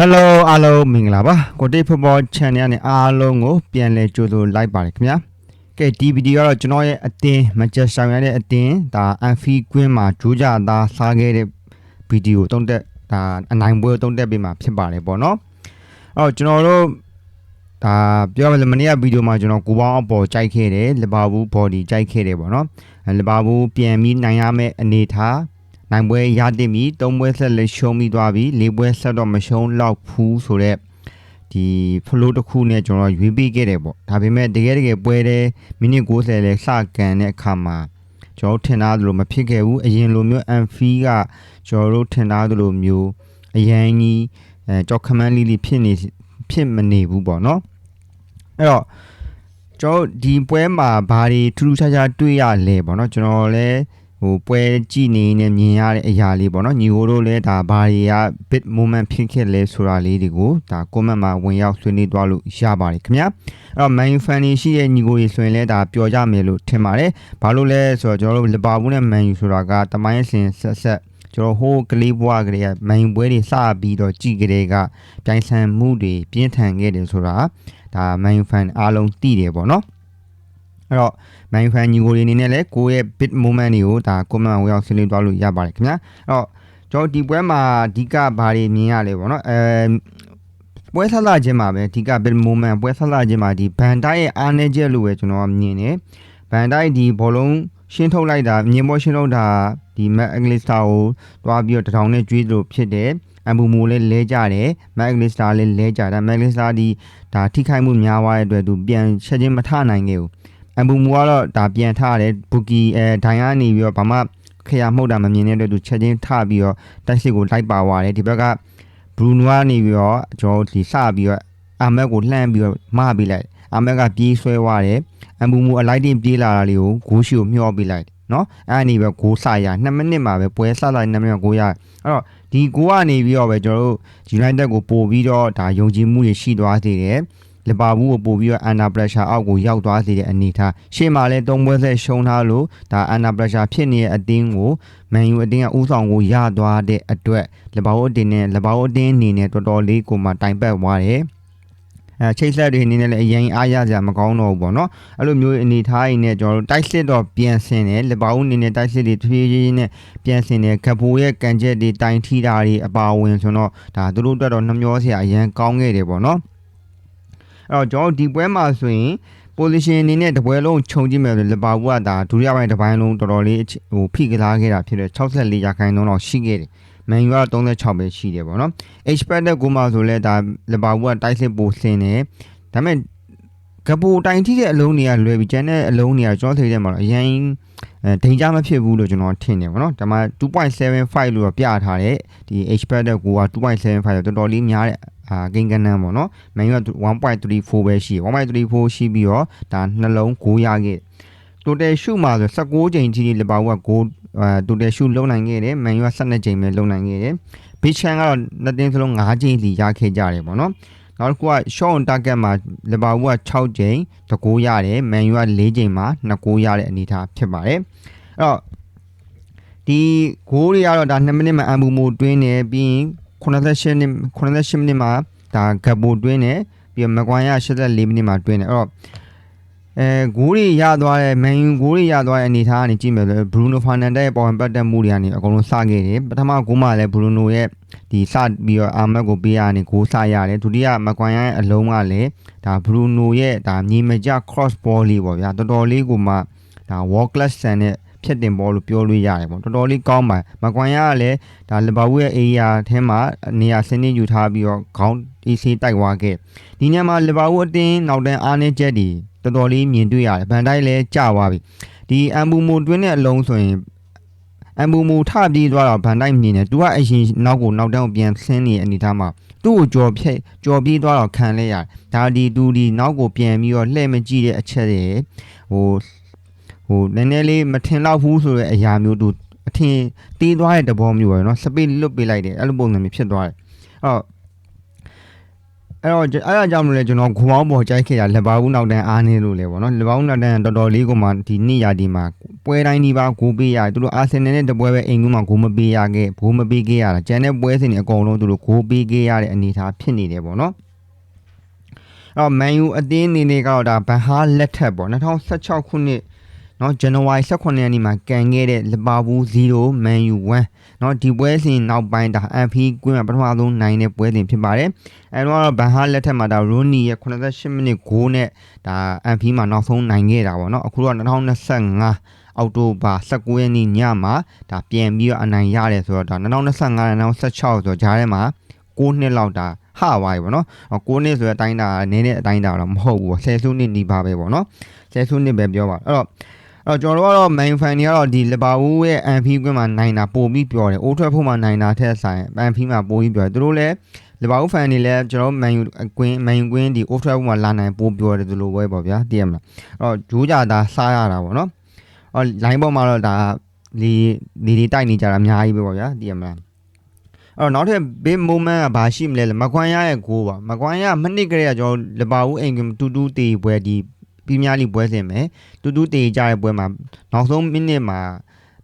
Hello အားလုံးမင်္ဂလာပါကိုတိဖဘော channel နဲ့အားလုံးကိုပြန်လည်ကြိုဆိုလိုက်ပါတယ်ခင်ဗျာကဲဒီဗီဒီယိုကတော့ကျွန်တော်ရဲ့အတင်းမကျက်ဆောင်ရတဲ့အတင်းဒါအန်ဖီကွင်းမှာဂျိုးကြသားစားခဲ့တဲ့ဗီဒီယိုတုံးတက်ဒါအနိုင်ပွဲတုံးတက်ပေးမှာဖြစ်ပါတယ်ပေါ့နော်အဲ့တော့ကျွန်တော်တို့ဒါပြောရမယ်မနေ့ကဗီဒီယိုမှာကျွန်တော်ကိုပေါင်းအပေါ်ကြိုက်ခဲ့တယ်လီဗာပူးဘော်ဒီကြိုက်ခဲ့တယ်ပေါ့နော်အဲလီဗာပူးပြန်ပြီးနိုင်ရမယ့်အနေထား နိုင်ပွဲရတင်ပြီ၃ပွဲဆက်လည်းရှုံးပြီးသွားပြီ၄ပွဲဆက်တော့မရှုံးတော့ဘူးဆိုတော့ဒီဖလိုတစ်ခုနဲ့ကျွန်တော်ရွေးပေးခဲ့တယ်ပေါ့ဒါပေမဲ့တကယ်တကယ်ပွဲတဲ့မိနစ်60လဲစကန်တဲ့အခါမှာကျွန်တော်ထင်သားသလိုမဖြစ်ခဲ့ဘူးအရင်လိုမျိုးအန်ဖီကကျွန်တော်တို့ထင်သားသလိုမျိုးအရန်ကြီးအဲကြောက်ခမန်းလေးလေးဖြစ်နေဖြစ်မနေဘူးပေါ့နော်အဲ့တော့ကျွန်တော်ဒီပွဲမှာဘာတွေထူးထူးခြားခြားတွေ့ရလဲပေါ့နော်ကျွန်တော်လည်း ဟိုပွဲကြည့်နေနေမြင်ရတဲ့အရာလေးပေါ့နော်ညီကိုတို့လည်းဒါဘာတွေက bit moment ဖြစ်ခဲ့လဲဆိုတာလေးတွေကိုဒါ comment မှာဝင်ရောက်ဆွေးနွေးသွားလို့ရပါတယ်ခင်ဗျာအဲ့တော့ man fan တွေရှိတဲ့ညီကိုတွေဆိုရင်လည်းဒါပျော်ကြမယ်လို့ထင်ပါတယ်ဘာလို့လဲဆိုတော့ကျွန်တော်တို့လီဗာပူးနဲ့ man u ဆိုတာကတမိုင်းစင်ဆက်ဆက်ကျွန်တော်ဟိုးကလေးဘွားကလေးကမန်ယူပွဲတွေစပြီးတော့ကြည်ကလေးကပြိုင်ဆိုင်မှုတွေပြင်းထန်ခဲ့တယ်ဆိုတာဒါမန်ယူဖန်အားလုံးသိတယ်ပေါ့နော်အဲ့တော့ မိုင်းဖန်ညီကိုတွေအနေနဲ့လည်းကိုယ့်ရဲ့ bit moment တွေကိုဒါ comment ဝင်ရောက်ဆွေးနွေးသွားလို့ရပါတယ်ခင်ဗျာအဲ့တော့ကျွန်တော်ဒီပွဲမှာအဓိကဘာတွေမြင်ရလဲပေါ့နော်အဲပွဲဆက်လာခြင်းမှာပဲအဓိက bit moment ပွဲဆက်လာခြင်းမှာဒီဘန်တိုက်ရဲ့အားနည်းချက်လို့ပဲကျွန်တော်ကမြင်တယ်ဘန်တိုက်ဒီဘောလုံးရှင်းထုတ်လိုက်တာမြင်ပေါ်ရှင်းထုတ်တာဒီ Mac Aglista ကိုတွားပြီးတော့တထောင်နဲ့ကျွေးလို့ဖြစ်တယ်အဘူမူလည်းလဲကြတယ် Mac Aglista လည်းလဲကြတာ Mac Aglista ဒီဒါထိခိုက်မှုများသွားတဲ့အတွက်သူပြန်ချက်ချင်းမထနိုင်ခဲ့ဘူး အဘူမူကတော့ဒါပြန်ထားတယ်ဘူကီအဲဒိုင်ကနေပြီးတော့ဘာမှခရမှုတ်တာမမြင်တဲ့အတွက်သူချက်ချင်းထပြီးတော့တိုက်စစ်ကိုလိုက်ပါသွားတယ်ဒီဘက်ကဘရူနိုကနေပြီးတော့ကျွန်တော်ဒီစပြီးတော့အာမက်ကိုလှမ်းပြီးတော့မပြီးလိုက်အာမက်ကပြေးဆွဲသွားတယ်အဘူမူအလိုက်တင်ပြေးလာတာလေးကိုဂိုးရှိကိုမျောပြီးလိုက်နော်အဲ့အနေပဲဂိုးဆရ2မိနစ်မှာပဲပွဲဆလိုက်2မိနစ်ဂိုးရအဲ့တော့ဒီဂိုးကနေပြီးတော့ပဲကျွန်တော်တို့ United ကိုပို့ပြီးတော့ဒါယုံကြည်မှုတွေရှိသွားစေတယ် လီဗာပူးကိုပို့ပြီးတော့ under pressure အောက်ကိုရောက်သွားစေတဲ့အနေထားရှေ့မှာလည်းသုံးပွဲဆက်ရှုံးထားလို့ဒါ under pressure ဖြစ်နေတဲ့အတင်းကိုမန်ယူအတင်းကဥဆောင်ကိုရသွားတဲ့အတွက်လီဗာပူးအတင်းနဲ့လီဗာပူးအတင်းအနေနဲ့တော်တော်လေးကိုမှတိုင်ပတ်သွားတယ်အဲချိတ်ဆက်တွေအနေနဲ့လည်းအရင်အားရစရာမကောင်းတော့ဘူးပေါ့နော်အဲ့လိုမျိုးအနေထားရင်းနဲ့ကျွန်တော်တို့တိုက်စစ်တော့ပြန်ဆင်တယ်လီဗာပူးအနေနဲ့တိုက်စစ်တွေတဖြည်းဖြည်းနဲ့ပြန်ဆင်တယ်ကပိုရဲ့ကန်ချက်တွေတိုင်ထီတာတွေအပါဝင်ဆိုတော့ဒါသူတို့အတွက်တော့နှမျောစရာအရင်ကောင်းခဲ့တယ်ပေါ့နော် အဲ့တော့ကျွန်တော်ဒီပွဲမှာဆိုရင် position အနေနဲ့တပွဲလုံးခြုံကြည့်မယ်ဆိုလီဗာပူးကဒါဒုတိယပိုင်းတစ်ပိုင်းလုံးတော်တော်လေးဟိုဖိကစားခဲ့တာဖြစ်တယ်64ရာခိုင်နှုန်းတော့ရှိခဲ့တယ်မန်ယူက36ပဲရှိတယ်ပေါ့နော် expected ကိုမှဆိုလဲဒါလီဗာပူးကတိုက်စစ်ပိုဆင်းတယ်ဒါပေမဲ့ ကပူတိုင်ထိတဲ့အလုံးတွေကလွယ်ပြီးကျန်တဲ့အလုံးတွေကကျွန်တော်ထိတဲ့မှာတော့အရင်အဲဒိန်ကြမဖြစ်ဘူးလို့ကျွန်တော်ထင်တယ်ပေါ့နော်ဒါမှ2.75လို့တော့ပြထားတယ်ဒီ expected ကိုက2.75တော့တော်တော်လေးများတဲ့အာဂိမ်းကနန်းပေါ့နော်မန်ယူက1.34ပဲရှိ1.34ရှိပြီးတော့ဒါနှလုံး9ရခဲ့ total shoot မှာဆို16ချိန်ကြီးလီဗာပူးက9အာ total shoot လုံးနိုင်ခဲ့တယ်မန်ယူက12ချိန်ပဲလုံးနိုင်ခဲ့တယ်ဘီချန်ကတော့နှစ်တင်းစလုံး5ချိန်စီရခဲ့ကြတယ်ပေါ့နော် နောက်တစ်ခုက shot on target မှာလီဗာပူးက6ချိန်တကူရတယ်မန်ယူက4ချိန်မှာ2ကူရတဲ့အနေအထားဖြစ်ပါတယ်အဲ့တော့ဒီဂိုးတွေကတော့ဒါ2မိနစ်မှာအမ်ဘူမိုတွင်းနေပြီးရင်88နှစ်88မိနစ်မှာဒါဂပ်ဘူတွင်းနေပြီးတော့မကွန်ရ84မိနစ်မှာတွင်းနေအဲ့တော့ အဲဂိုးတွေရသွားတဲ့မန်ယူဂိုးတွေရသွားတဲ့အနေအထားကနေကြည့်မယ်ဆိုဘရူနိုဖာနန်ဒက်ရဲ့ပေါ်ဝင်ပတ်သက်မှုတွေကနေအကုန်လုံးစခဲ့တယ်ပထမဂိုးမှာလည်းဘရူနိုရဲ့ဒီစပြီးတော့အာမက်ကိုပေးရနေဂိုးစရတယ်ဒုတိယမကွန်ရရဲ့အလုံးကလည်းဒါဘရူနိုရဲ့ဒါမြေမကျ cross ball လေးပေါ့ဗျာတော်တော်လေးကိုမှဒါ wall class ဆန်တဲ့ဖြတ်တင်ဘောလို့ပြောလို့ရတယ်ပေါ့တော်တော်လေးကောင်းပါမကွန်ရကလည်းဒါလီဗာပူးရဲ့ area ထဲမှာနေရာစနစ်ယူထားပြီးတော့ခေါင်းအေးဆေးတိုက်သွားခဲ့ဒီညမှာလီဗာပူးအတင်းနောက်တန်းအားနေချက်တွေ တော်တော်လေးမြင်တွေ့ရတယ်ဗန်တိုက်လည်းကျသွားပြီဒီအမ်ဘူမိုတွင်းတဲ့အလုံးဆိုရင်အမ်ဘူမိုထပြေးသွားတော့ဗန်တိုက်မြင်တယ်သူကအရင်နောက်ကိုနောက်တန်းကိုပြန်ဆင်းနေတဲ့အနေထားမှာသူ့ကိုကြော်ဖြက်ကြော်ပြေးသွားတော့ခံလဲရတယ်ဒါဒီတူဒီနောက်ကိုပြန်ပြီးတော့လှည့်မကြည့်တဲ့အချက်တွေဟိုဟိုနည်းနည်းလေးမထင်တော့ဘူးဆိုတဲ့အရာမျိုးသူအထင်တေးသွားတဲ့သဘောမျိုးပဲเนาะစပိတ်လွတ်ပေးလိုက်တယ်အဲ့လိုပုံစံမျိုးဖြစ်သွားတယ်အဲ့တော့ အဲ့တော့အဲ့ဒါကြောင့်မလို့လေကျွန်တော်ဂူပေါင်းပေါ်ကြိုက်ခဲ့တာလက်ပါဘူးနောက်တန်းအားနေလို့လေပေါ့နော်လက်ပါဘူးနောက်တန်းတော်တော်လေးကိုမှဒီနေ့ရာဒီမှာပွဲတိုင်းဒီပါဂိုးပေးရတယ်သူတို့အာဆင်နယ်နဲ့တပွဲပဲအိမ်ကူးမှာဂိုးမပေးရခဲ့ဂိုးမပေးခဲ့ရတာကျန်တဲ့ပွဲစဉ်တွေအကုန်လုံးသူတို့ဂိုးပေးခဲ့ရတဲ့အနေအထားဖြစ်နေတယ်ပေါ့နော်အဲ့တော့မန်ယူအသင်းအနေနဲ့ကတော့ဒါဘန်ဟာလက်ထက်ပေါ့2016ခုနှစ် နော်ဇန်နဝါရီ18ရက်နေ့မှာကန်ခဲ့တဲ့လီဗာပူး0မန်ယူ1เนาะဒီပွဲစဉ်နောက်ပိုင်းဒါအန်ဖီကွင်းမှာပထမဆုံးနိုင်တဲ့ပွဲစဉ်ဖြစ်ပါတယ်အဲတော့ဘန်ဟာလက်ထက်မှာဒါရိုနီရဲ့88မိနစ်ဂိုးနဲ့ဒါအန်ဖီမှာနောက်ဆုံးနိုင်ခဲ့တာပေါ့เนาะအခုတော့2025အောက်တိုဘာ19ရက်နေ့ညမှာဒါပြန်ပြီးတော့အနိုင်ရတယ်ဆိုတော့ဒါ2025 2016ဆိုတော့ဂျားထဲမှာ6နှစ်လောက်ဒါဟဝါးပြီပေါ့နော်6နှစ်ဆိုတဲ့အတိုင်းတာနည်းတဲ့အတိုင်းတာတော့မဟုတ်ဘူးဆယ်စုနှစ်နီးပါပဲပေါ့နော်ဆယ်စုနှစ်ပဲပြောပါအဲ့တော့အဲ့ တော့ကျွန်တော်တို့ကတော့ main fan တွေကတော့ဒီလီဗာပူးရဲ့အန်ဖီကွင်းမှာနိုင်တာပို့ပြီးပြောတယ်အိုးထွက်ဖို့မှာနိုင်တာထက်ဆိုင်အန်ဖီမှာပို့ပြီးပြောတယ်သူတို့လည်းလီဗာပူး fan တွေလည်းကျွန်တော် man u ကွင်း man u ကွင်းဒီ old trafford မှာလာနိုင်ပို့ပြောတယ်သူလိုပဲပေါ့ဗျာတည်ရမလားအဲ့တော့ဂျိုးကြတာစားရတာပေါ့နော်အော် line ပေါ်မှာတော့ဒါဒီဒီဒီတိုက်နေကြတာအများကြီးပဲပေါ့ဗျာတည်ရမလားအဲ့တော့နောက်ထပ် big moment ကဘာရှိမလဲလဲမကွမ်ရရဲ့ဂိုးပါမကွမ်ရမနစ်ကလေးကကျွန်တော်လီဗာပူးအိမ်ကတူတူတေးပွဲဒီ ပီးမြားလိပွဲစဉ်မယ်တူတူတေးကြတဲ့ပွဲမှာနောက်ဆုံးမိနစ်မှာ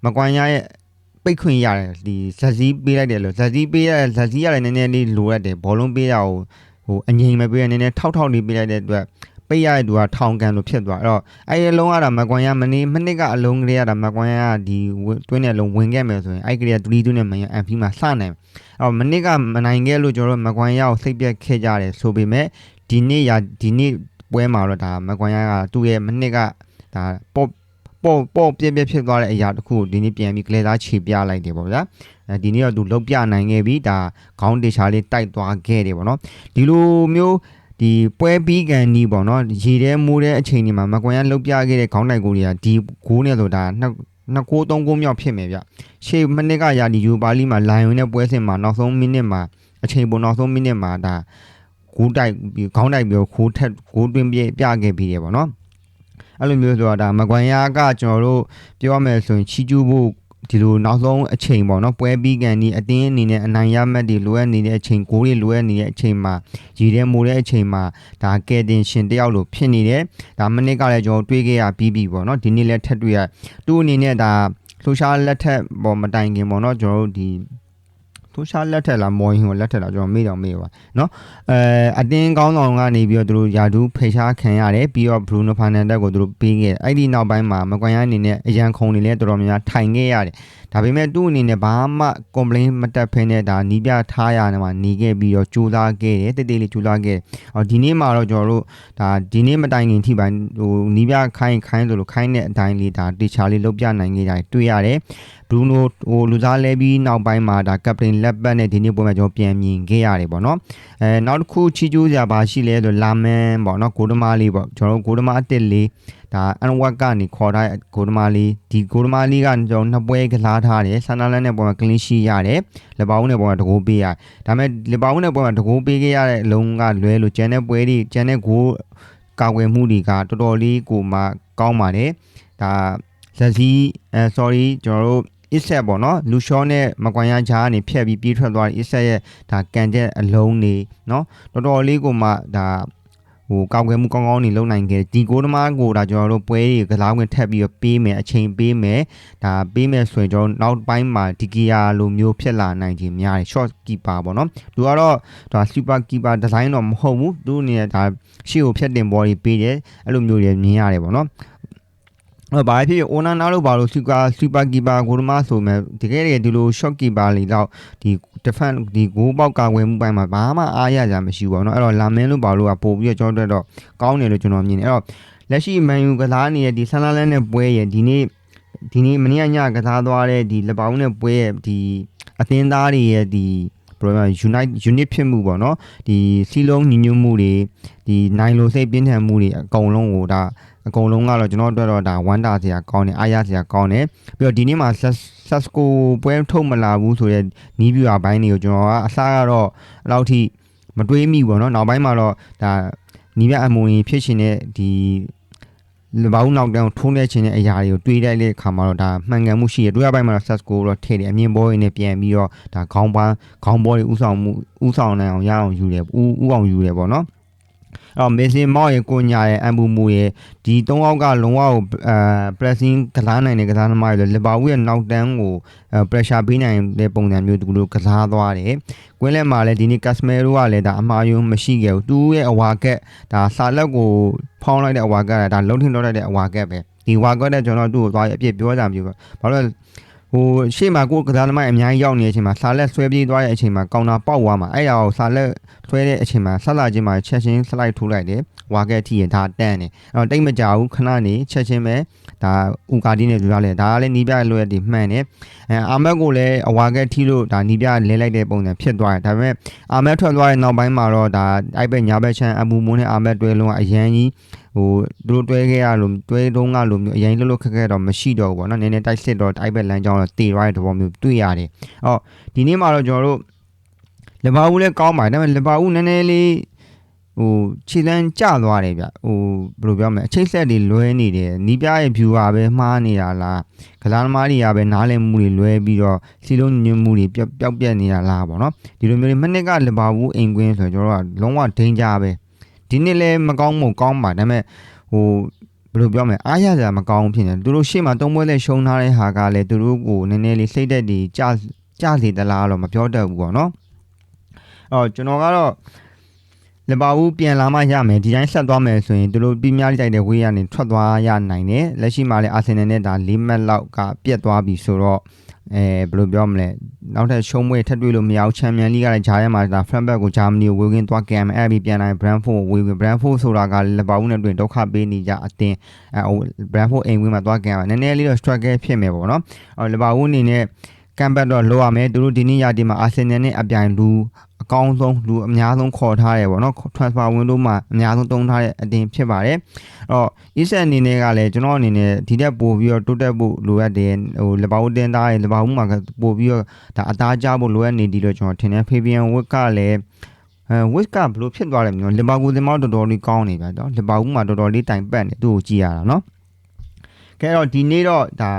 မကွမ်ရရဲ့ပိတ်ခွင့်ရတယ်ဒီဇက်စီးပေးလိုက်တယ်လို့ဇက်စီးပေးရဇက်စီးရတယ်နည်းနည်းလေးလိုရတယ်ဘောလုံးပေးရအောင်ဟိုအငိမ်မပေးရနည်းနည်းထောက်ထောက်လေးပေးလိုက်တဲ့အတွက်ပိတ်ရတဲ့သူကထောင်ကန်လို့ဖြစ်သွားအဲ့တော့အဲ့ဒီအလုံးကတာမကွန်ရမနေမနစ်ကအလုံးကလေးရတာမကွန်ရကဒီတွင်းနဲ့လုံးဝင်ခဲ့မယ်ဆိုရင်အဲ့ကလေးကတူလီတူနဲ့မယအန်ဖီမှာစနိုင်အဲ့တော့မနစ်ကမနိုင်ခဲ့လို့ကျွန်တော်တို့မကွန်ရကိုစိတ်ပြက်ခဲ့ကြတယ်ဆိုပေမဲ့ဒီနေ့ရဒီနေ့ ပွဲမှာတော့ဒါမကွန်ရကသူ့ရဲ့မနစ်ကဒါပေါ့ပေါ့ပေါ့ပြက်ပြက်ဖြစ်သွားတဲ့အရာတခုကိုဒီနေ့ပြန်ပြီးကလေးသားခြေပြလိုက်တယ်ပေါ့ဗျာအဲဒီနေ့တော့သူလုတ်ပြနိုင်ခဲ့ပြီဒါခေါင်းတေချာလေးတိုက်သွားခဲ့တယ်ပေါ့နော်ဒီလိုမျိုးဒီပွဲပြီးကန်နီးပေါ့နော်ရေထဲမိုးတဲ့အချိန်ဒီမှာမကွန်ရလုတ်ပြခဲ့တဲ့ခေါင်းတိုင်ကိုတွေကဒီဂိုးနဲ့ဆိုတာနှစ်နှစ်ကိုးသုံးကိုးမြောက်ဖြစ်မယ်ဗျရှေ့မိနစ်ကရာဒီယူပါလီမှာလိုင်ဝင်တဲ့ပွဲစဉ်မှာနောက်ဆုံးမိနစ်မှာအချိန်ပုံနောက်ဆုံးမိနစ်မှာဒါ ဂိုးတိုက်ပြီးခေါင်းတိုက်ပြီးခိုးထက်ဂိုးတွင်းပြပြခဲ့ပြီးတယ်ပေါ့နော်အဲ့လိုမျိုးဆိုတော့ဒါမကွန်ရကကျွန်တော်တို့ပြောရမယ်ဆိုရင်ချီကျူးဖို့ဒီလိုနောက်ဆုံးအချိန်ပေါ့နော်ပွဲပြီးကန်ဒီအတင်းအနေနဲ့အနိုင်ရမှတ်တွေလိုအပ်နေတဲ့အချိန်ကိုတွေလိုအပ်နေတဲ့အချိန်မှာရည်ရဲမိုးတဲ့အချိန်မှာဒါကဲတင်ရှင်တယောက်လိုဖြစ်နေတယ်ဒါမနစ်ကလည်းကျွန်တော်တွေးခဲ့ရပြီးပြီပေါ့နော်ဒီနေ့လည်းထပ်တွေ့ရသူ့အနေနဲ့ဒါလှူရှားလက်ထက်ပေါ်မတိုင်ခင်ပေါ့နော်ကျွန်တော်တို့ဒီ သူရှားလက်ထက်လားမော်ဟင်ကိုလက်ထက်လားကျွန်တော်မေ့တော့မေ့ပါเนาะအဲအတင်းကောင်းဆောင်ကနေပြီးတော့သူတို့ယာဒူးဖေရှားခံရတယ်ပြီးတော့ဘရူနိုဖာနန်ဒက်ကိုသူတို့ပေးခဲ့တယ်အဲ့ဒီနောက်ပိုင်းမှာမကွန်ရအနေနဲ့အရန်ခုံနေလဲတော်တော်များများထိုင်ခဲ့ရတယ်ဒါပေမဲ့သူ့အနေနဲ့ဘာမှ complain မတက်ဖ ೇನೆ ဒါနီးပြထားရနေမှာနေခဲ့ပြီးတော့ကြိုးစားခဲ့တယ်တိတ်တိတ်လေးကြိုးစားခဲ့တယ်။အော်ဒီနေ့မှာတော့ကျွန်တော်တို့ဒါဒီနေ့မတိုင်ခင်ထိပိုင်းဟိုနီးပြခိုင်းခိုင်းဆိုလို့ခိုင်းတဲ့အတိုင်းလေးဒါတေချာလေးလုတ်ပြနိုင်ခဲ့ကြတယ်တွေ့ရတယ်။ဘ ရူနိုဟိုလူစားလဲပြီးနောက်ပိုင်းမှာဒါကပတိန်လက်ပတ်နဲ့ဒီနေ့ပွဲမှာကျွန်တော်ပြန်မြင်ခဲ့ရတယ်ပေါ့နော်။အဲနောက်တစ်ခုချီကျိုးစရာဘာရှိလဲဆိုလာမန်ပေါ့နော်ဂိုဒမားလေးပေါ့ကျွန်တော်တို့ဂိုဒမားအစ်စ်လေးဒါအန်ဝတ်ကနေခေါ်ထားတဲ့ဂိုဒမာလီဒီဂိုဒမာလီကကျွန်တော်နှစ်ပွဲကစားထားတယ်ဆန်နာလန်နဲ့ပွဲမှာကလင်းရှိရတယ်လက်ပေါင်းနဲ့ပွဲမှာတကိုးပေးရတယ်ဒါပေမဲ့လက်ပေါင်းနဲ့ပွဲမှာတကိုးပေးခဲ့ရတဲ့အလုံးကလွဲလို့ကျန်တဲ့ပွဲတွေကျန်တဲ့ဂိုးကာကွယ်မှုတွေကတော်တော်လေးကိုမှကောင်းပါတယ်ဒါဇက်စီအဲ sorry ကျွန်တော်တို့ အစ်ဆက်ပေါ့နော်လူရှောနဲ့မကွန်ရဂျာကနေဖြတ်ပြီးပြေးထွက်သွားတဲ့အစ်ဆက်ရဲ့ဒါကန်တဲ့အလုံးနေနော်တော်တော်လေးကိုမှဒါဟိုကောင်းကဲမှုကောင်းကောင်းနေလုံနိုင်ခဲ့ဒီကိုဓမားကိုဒါကျွန်တော်တို့ပွဲတွေကစားဝင်ထက်ပြီးတော့ပေးမယ်အချိန်ပေးမယ်ဒါပေးမယ်ဆိုရင်ကျွန်တော်နောက်ပိုင်းမှာဒီဂီယာလိုမျိုးဖြစ်လာနိုင်ခြင်းများတယ် short keeper ပေါ့နော်သူကတော့ဒါ super keeper design တော့မဟုတ်ဘူးသူအနေနဲ့ဒါရှေ့ကိုဖြတ်တင် body ပေးတယ်အဲ့လိုမျိုးတွေမြင်ရတယ်ပေါ့နော် တော့ဘာဖြစ်ဖြစ် owner နောက်လို့ပါလို့ super super keeper ကိုရမဆိုမဲ့တကယ်တကယ်ဒီလို short keeper လीတော့ဒီ defend ဒီ goal ပေါက်ကာကွယ်မှုပိုင်းမှာဘာမှအားရကြမရှိဘူးပေါ့နော်အဲ့တော့လာမင်းလို့ပါလို့ကပို့ပြီးတော့ကျွန်တော်တို့တော့ကောင်းတယ်လို့ကျွန်တော်မြင်တယ်အဲ့တော့လက်ရှိ man u ကစားနေတဲ့ဒီဆန်လာလန်နဲ့ပွဲရဲ့ဒီနေ့ဒီနေ့မနေ့ကညကစားသွားတဲ့ဒီလက်ပောင်းနဲ့ပွဲရဲ့ဒီအသင်းသားတွေရဲ့ဒီဘယ်လို unite unit ဖြစ်မှုပေါ့နော်ဒီစီလုံးညီညွတ်မှုတွေဒီနိုင်လိုစိတ်ပြင်းထန်မှုတွေအကုန်လုံးကိုဒါ အကုန်လုံးကတော့ကျွန်တော်အတွက်တော့ဒါဝမ်းတာစရာကောင်းတယ်အားရစရာကောင်းတယ်ပြီးတော့ဒီနေ့မှာ Sasco ပွဲထုတ်မလာဘူးဆိုတော့နီးပြူအပိုင်းတွေကိုကျွန်တော်ကအစကတော့အလောက်ထိမတွေးမိဘူးပေါ့နော်နောက်ပိုင်းမှာတော့ဒါနီးပြအမွေဖြစ်ရှင်တဲ့ဒီလဘောင်းနောက်တန်းထုံးနေခြင်းတဲ့အရာတွေကိုတွေးလိုက်တဲ့အခါမှာတော့ဒါမှန်ကန်မှုရှိရတွေ့ရပိုင်းမှာတော့ Sasco တော့ထည့်တယ်အမြင်ဘောရင်းနဲ့ပြန်ပြီးတော့ဒါခေါင်းပန်းခေါင်းဘောတွေဥဆောင်မှုဥဆောင်နိုင်အောင်ရအောင်ယူတယ်ဥဥအောင်ယူတယ်ပေါ့နော် အော်မေစင်မောက်ရဲ့ကိုညာရဲ့အမ်ဘူမူရဲ့ဒီ၃ယောက်ကလုံးဝကိုအဲ pressing ကစားနိုင်တဲ့ကစားသမားတွေလေလီဗာပူးရဲ့နောက်တန်းကိုအဲ pressure ပေးနိုင်တဲ့ပုံစံမျိုးတူလို့ကစားသွားတယ်။ကွင်းလဲမှာလည်းဒီနေ့ Casemiro ကလည်းဒါအမှားယွင်းမရှိခဲ့ဘူး။သူ့ရဲ့အဝါကက်ဒါစာလက်ကိုဖောင်းလိုက်တဲ့အဝါကက်ကဒါလုံးထင်တော့တဲ့အဝါကက်ပဲ။ဒီဝါကက်တဲ့ကျွန်တော်တို့ကိုသွားအပြစ်ပြောကြမျိုးပဲ။ဘာလို့လဲ ဟိုရှေ့မှာကိုကစားသမားအများကြီးရောက်နေတဲ့အချိန်မှာစာလက်ဆွဲပြေးသွားတဲ့အချိန်မှာကောင်တာပေါက်သွားမှာအဲ့ရအောင်စာလက်ဆွဲတဲ့အချိန်မှာဆက်လာခြင်းမှာချက်ချင်း slide ထိုးလိုက်တယ်ဝါကက်ထိရင်ဒါတန်းတယ်အဲ့တော့တိတ်မကြဘူးခဏနေချက်ချင်းပဲဒါဥကာဒီနဲ့ပြောရလဲဒါကလည်းနီးပြလွယ်တည်မှန်တယ်အဲအာမက်ကိုလည်းအဝါကက်ထိလို့ဒါနီးပြလဲလိုက်တဲ့ပုံစံဖြစ်သွားတယ်ဒါပေမဲ့အာမက်ထွက်သွားတဲ့နောက်ပိုင်းမှာတော့ဒါအိုက်ဘက်ညာဘက်ချန်အမူမိုးနဲ့အာမက်တွဲလုံးကအရန်ကြီး ဟိုသူတို့တွဲခဲ့ရလို့တွဲတုံးကလို့မျိုးအရင်လှုပ်လှုပ်ခက်ခဲတော့မရှိတော့ဘူးပေါ့နော်နည်းနည်းတိုက်စစ်တော့အိုက်ဘက်လမ်းကြောင်းတော့တေရတဲ့သဘောမျိုးတွေ့ရတယ်အော်ဒီနေ့မှာတော့ကျွန်တော်တို့လီဗာပူးလည်းကောင်းပါတယ်ဒါပေမဲ့လီဗာပူးနည်းနည်းလေးဟိုခြေလန်းကျသွားတယ်ဗျဟိုဘယ်လိုပြောမလဲအချိတ်ဆက်တွေလွဲနေတယ်နီးပြရဲ့ view ပါပဲမှားနေတာလားကစားသမားတွေကပဲနားလည်မှုတွေလွဲပြီးတော့စီလုံးညွှန်းမှုတွေပျောက်ပျောက်ပြက်နေတာလားပေါ့နော်ဒီလိုမျိုးတွေမနစ်ကလီဗာပူးအိမ်ကွင်းဆိုတော့ကျွန်တော်တို့ကလုံးဝဒိန်ကြပဲ ဒီနေ့လည်းမကောင်းမို့ကောင်းပါဒါပေမဲ့ဟိုဘယ်လိုပြောမလဲအားရစရာမကောင်းဖြစ်နေသူတို့ရှေ့မှာသုံးပွဲလဲရှုံးထားတဲ့ဟာကလည်းသူတို့ကိုနည်းနည်းလေးစိတ်သက်တွေကြကြစေသလားတော့မပြောတတ်ဘူးပေါ့နော်အော်ကျွန်တော်ကတော့လီဗာပူးပြန်လာမှရမယ်ဒီတိုင်းဆက်သွားမယ်ဆိုရင်သူတို့ပြီးများတိုက်တဲ့ဝေးရနေထွက်သွားရနိုင်တယ်လက်ရှိမှာလည်းအာဆင်နယ်နဲ့ဒါ၄မက်လောက်ကပြတ်သွားပြီဆိုတော့ အဲဘယ်လိုပြောမလဲနောက်ထပ်ရှုံးမွေထပ်တွေ့လို့မရဘူးချန်ပီယံလိကလည်းဂျားရဲမှာဒါဖရန့်ဘက်ကိုဂျာမနီကိုဝေဝင်သွားကမ်အဲ့ပြီးပြန်လာဘရန်ဖို့ဝေဝင်ဘရန်ဖို့ဆိုတာကလီဗာပူးနဲ့တွေ့ဒုက္ခပေးနေကြအတင်းအဲဘရန်ဖို့အိမ်ဝင်မှာသွားကမ်ပါနည်းနည်းလေးတော့ struggle ဖြစ်မယ်ပေါ့နော်အော်လီဗာပူးအနေနဲ့ ကမ်ဘက်တော့လိုရမယ်သူတို့ဒီနေ့ရာဒီမှာအာဆင်နယ်နဲ့အပြိုင်လူအကောင်းဆုံးလူအများဆုံးခေါ်ထားတယ်ပေါ့နော် transfer window မှာအများဆုံးတုံးထားတဲ့အတင်ဖြစ်ပါတယ်အဲ့တော့ East အနေနဲ့ကလည်းကျွန်တော်အနေနဲ့ဒီတက်ပို့ပြီးတော့တိုးတက်ဖို့လိုအပ်တယ်ဟိုလဘောက်တင်သားရဲ့လဘောက်မှာပို့ပြီးတော့ဒါအသားကြဖို့လိုအပ်နေဒီတော့ကျွန်တော်ထင်တယ် Fabian Wick ကလည်းအဲဝစ်ကဘလို့ဖြစ်သွားတယ်မျိုးလီဗာပူးသမားတော်တော်လေးကောင်းနေဗျာနော်လီဗာပူးမှာတော်တော်လေးတိုင်ပတ်နေသူ့ကိုကြည့်ရတာနော်ကဲတော့ဒီနေ့တော့ဒါ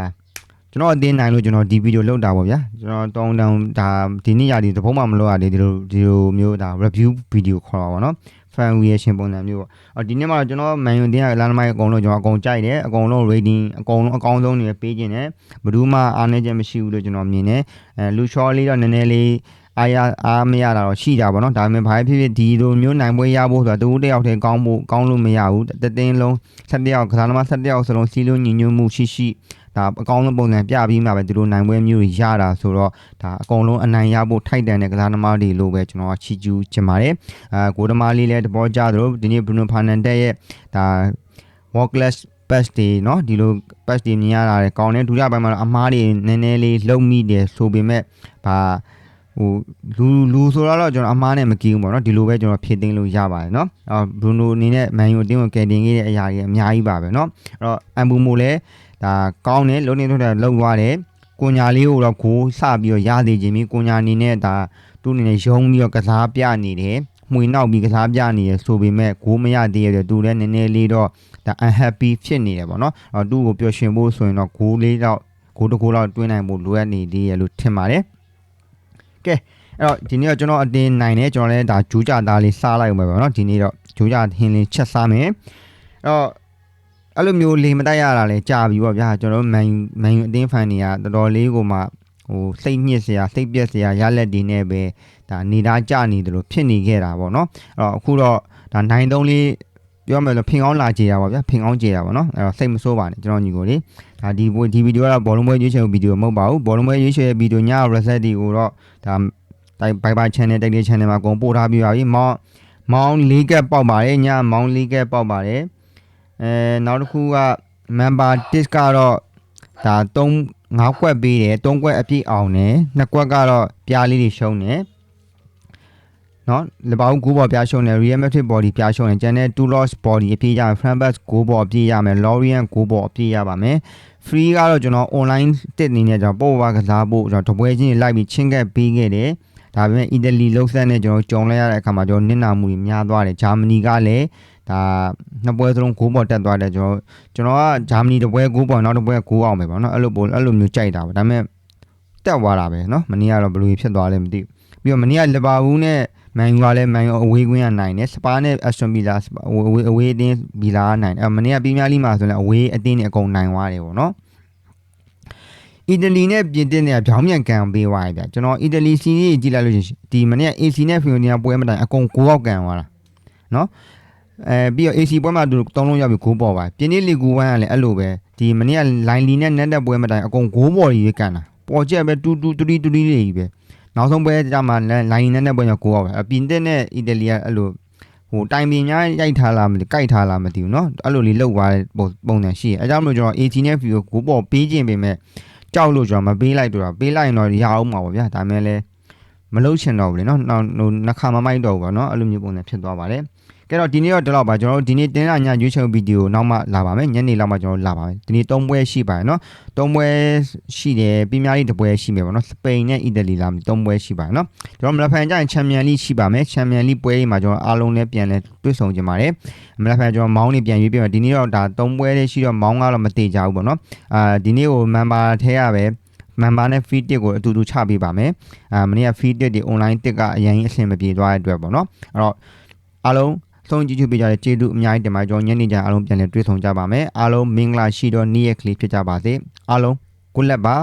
ကျွန်တော်အတင်းနိုင်လို့ကျွန်တော်ဒီဗီဒီယိုလုပ်တာပေါ့ဗျာကျွန်တော်တောင်းတောင်းဒါဒီနေ့ရာဒီသဘုံမှမလုပ်ရသေးဒီလိုဒီလိုမျိုးဒါ review ဗီဒီယိုခေါ်တာပေါ့နော် fan reaction ပုံစံမျိုးပေါ့အော်ဒီနေ့မှာကျွန်တော် man u တင်းကလမ်းသမိုင်းအကုန်လုံးကျွန်တော်အကုန်ကြိုက်တယ်အကုန်လုံး rating အကုန်လုံးအကောင်းဆုံးတွေပေးခြင်းတယ်ဘယ်သူမှအားနည်းချက်မရှိဘူးလို့ကျွန်တော်မြင်တယ်အဲလူချောလေးတော့နည်းနည်းလေးအားရအားမရတာတော့ရှိကြပါတော့ဒါပေမဲ့ဘာဖြစ်ဖြစ်ဒီလိုမျိုးနိုင်ပွဲရဖို့ဆိုတာတူတယောက်တည်းကောင်းဖို့ကောင်းလို့မရဘူးတသိန်းလုံး7ယောက်ကစားသမား7ယောက်စလုံးစီးလုံးညီညွတ်မှုရှိရှိ ဒါအကောင်းဆုံးပုံစံပြပြီးမှပဲဒီလိုနိုင်ပွဲမျိုးရတာဆိုတော့ဒါအကုန်လုံးအနိုင်ရဖို့ထိုက်တန်တဲ့ကစားသမားတွေလို့ပဲကျွန်တော်ကချီကျူးချင်ပါတယ်အဲကိုဒမာလေးလည်းတဘောကြသလိုဒီနေ့ဘရူနိုဖာနန်တက်ရဲ့ဒါ world class pass တွေเนาะဒီလို pass တွေမြင်ရတာလေကောင်းတယ်ဒုတိယပိုင်းမှာတော့အမားတွေနည်းနည်းလေးလုံမိတယ်ဆိုပေမဲ့ဘာဟိုလူလူဆိုတော့ကျွန်တော်အမားနဲ့မကီးဘူးပေါ့နော်ဒီလိုပဲကျွန်တော်ဖြည့်သိမ်းလို့ရပါတယ်เนาะအော်ဘရူနိုအနေနဲ့မန်ယူအတင်းကိုကယ်တင်ခဲ့တဲ့အရာကြီးအများကြီးပါပဲเนาะအဲ့တော့အမ်ဘူမိုလည်း ဒါကောင်းတယ်လုံးနေထုတ်တယ်လုံသွားတယ်ကိုညာလေးကိုတော့ကိုစပြီးတော့ရသေးခြင်းပြီးကိုညာအနေနဲ့ဒါသူ့အနေနဲ့ယုံပြီးတော့ကစားပြနေတယ်မှွေနောက်ပြီးကစားပြနေရဆိုပေမဲ့ကိုမရသေးရတဲ့သူလည်းနည်းနည်းလေးတော့ဒါ unhappy ဖြစ်နေတယ်ပေါ့နော်အော်သူ့ကိုပျော်ရွှင်ဖို့ဆိုရင်တော့ဂိုးလေးတော့ဂိုးတစ်ဂိုးတော့တွင်းနိုင်ဖို့လိုအပ်နေသေးရလို့ထင်ပါတယ်ကဲအဲ့တော့ဒီနေ့တော့ကျွန်တော်အတင်းနိုင်တယ်ကျွန်တော်လည်းဒါဂျူးကြသားလေးစားလိုက်အောင်ပဲပေါ့နော်ဒီနေ့တော့ဂျူးကြဟင်းလေးချက်စားမယ်အဲ့တော့ အဲ့လိုမျိုးလေမတိုက်ရတာလဲကြာပြီပေါ့ဗျာကျွန်တော်မန်မန်ယူအတင်းဖန်တွေကတော်တော်လေးကိုမှဟိုစိတ်ညစ်စရာစိတ်ပြက်စရာရလက်တွေနဲ့ပဲဒါနေသားကြနေတယ်လို့ဖြစ်နေခဲ့တာပေါ့နော်အဲ့တော့အခုတော့ဒါနိုင်သုံးလေးပြောမယ်လို့ဖင်ကောင်းလာကြရပါဗျာဖင်ကောင်းကြရပါနော်အဲ့တော့စိတ်မဆိုးပါနဲ့ကျွန်တော်ညီကိုလေဒါဒီဒီဗီဒီယိုကတော့ဘောလုံးပွဲရွေးချယ်ဗီဒီယိုမဟုတ်ပါဘူးဘောလုံးပွဲရွေးချယ်ဗီဒီယိုည reset ဒီကိုတော့ဒါတိုင်ဘိုင်ဘိုင် channel တိုက်တဲ့ channel မှာအကုန်ပို့ထားပြီးပါပြီမောင်းမောင်း၄ကက်ပေါက်ပါတယ်ညမောင်း၄ကက်ပေါက်ပါတယ် အဲနောက်တစ်ခုက member disc ကတော့ဒါ3 5ကွက်ပေးတယ်3ကွက်အပြည့်အောင်တယ်2ကွက်ကတော့ပြားလေးတွေရှုံးတယ်နော်လပောင်း9ဘော်ပြားရှုံးတယ် real metric body ပြားရှုံးတယ်ကျန်တဲ့ two loss body အပြည့်ရမယ် front back 9ဘော်အပြည့်ရမယ် lorian 9ဘော်အပြည့်ရပါမယ် free ကတော့ကျွန်တော် online တစ်နေနဲ့ကျွန်တော်ပို့ပါကစားဖို့ကျွန်တော်တပွဲချင်းလိုက်ပြီးချင်းကပ်ပေးခဲ့တယ်ဒါပေမဲ့အီတလီလှုပ်ဆက်နဲ့ကျွန်တော်ကြုံလိုက်ရတဲ့အခါမှာကျွန်တော်နစ်နာမှုတွေများသွားတယ်ဂျာမနီကလည်း ဒါနှစ်ပွဲစလုံးဂိုးပေါ်တက်သွားတယ်ကျွန်တော်ကျွန်တော်ကဂျာမနီတစ်ပွဲဂိုးပေါ်နောက်တစ်ပွဲဂိုးအောင်ပဲပေါ့နော်အဲ့လိုပုံအဲ့လိုမျိုးကြိုက်တာပါဒါပေမဲ့တက်သွားတာပဲနော်မနေ့ကတော့ဘယ်လိုဖြစ်သွားလဲမသိဘူးပြီးတော့မနေ့ကလီဗာပူးနဲ့မန်ယူကလည်းမန်ယူအဝေးကွင်းကနိုင်တယ်စပါနဲ့အက်စတွန်ဗီလာအဝေးအဝေးအတင်းဗီလာကနိုင်တယ်အဲ့မနေ့ကပီးမီးယားလိမှာဆိုရင်အဝေးအတင်းနဲ့အကုန်နိုင်သွားတယ်ပေါ့နော်အီတလီနဲ့ပြင်သစ်နဲ့ပြောင်းပြန်ကန်ပေးသွားပြီဗျကျွန်တော်အီတလီစီးရီးကြည့်လိုက်လို့ရှိရင်ဒီမနေ့က AC နဲ့ Fiorentina ပွဲမတိုင်အကုန်9ောက်ကန်သွားတာနော် အဲပြီးတော့ AC ပွဲမှာသူသုံးလုံးရောက်ပြီးဂိုးပေါ်ပါပြင်းနေလီဂူဝမ်ကလည်းအဲ့လိုပဲဒီမနေ့ကလိုင်းလီနဲ့နက်တဲ့ပွဲမတိုင်အကုန်ဂိုးပေါ်ကြီးကန်တာပေါ်ချက်ပဲတူတူတူတူတူလေးကြီးပဲနောက်ဆုံးပွဲကြမှာလိုင်းလီနဲ့တဲ့ပွဲကဂိုးအောင်ပဲပြင်သစ်နဲ့အီတလီကအဲ့လိုဟိုတိုင်ပင်များရိုက်ထားလားမသိကြိုက်ထားလားမသိဘူးเนาะအဲ့လိုလေးလောက်သွားတဲ့ပုံပုံစံရှိတယ်အဲကြောင့်မလို့ကျွန်တော် AC နဲ့ Fio ဂိုးပေါ်ပေးခြင်းပေမဲ့ကြောက်လို့ကျွန်တော်မပေးလိုက်တော့ပေးလိုက်ရင်တော့ရအောင်မှာပေါ့ဗျာဒါမဲ့လည်းမလုပ်ချင်တော့ဘူးလေเนาะနောက်ဟိုနှခါမမိုက်တော့ဘူးပေါ့เนาะအဲ့လိုမျိုးပုံစံဖြစ်သွားပါတယ် ကဲတော့ဒီနေ့တော့ဒီလောက်ပါကျွန်တော်တို့ဒီနေ့တင်းလာညရွေးချယ်ဗီဒီယိုနောက်မှလာပါမယ်ညနေလောက်မှကျွန်တော်တို့လာပါမယ်ဒီနေ့၃ပွဲရှိပါတယ်နော်၃ပွဲရှိတယ်ပြင်းများလေးတစ်ပွဲရှိမယ်ပေါ့နော်စပိန်နဲ့အီတလီလာ၃ပွဲရှိပါတယ်နော်ကျွန်တော်မလဖန်ကြရင်ချန်ပီယံလိရှိပါမယ်ချန်ပီယံလိပွဲကြီးမှာကျွန်တော်အားလုံးလည်းပြန်လဲတွေ့ဆုံကြပါတယ်မလဖန်ကျွန်တော်မောင်းနေပြန်ရွေးပြမယ်ဒီနေ့တော့ဒါ၃ပွဲလေးရှိတော့မောင်းကတော့မတေချဘူးပေါ့နော်အာဒီနေ့ကိုမန်ပါထဲရပဲမန်ပါနဲ့ free tick ကိုအတူတူချပေးပါမယ်အာမနေ့က free tick တွေ online tick ကအရင်အဆင်မပြေသွားတဲ့အတွက်ပေါ့နော်အဲ့တော့အားလုံး ဆုံးကြည့်ချပေးကြတဲ့ကျေးဇူးအများကြီးတင်ပါတယ်ကျွန်တော်ညနေကျရင်အားလုံးပြန်လည်တွေ့ဆုံကြပါမယ်အားလုံးမင်္ဂလာရှိသောနေ့ရက်ကလေးဖြစ်ကြပါစေအားလုံး good luck ပါ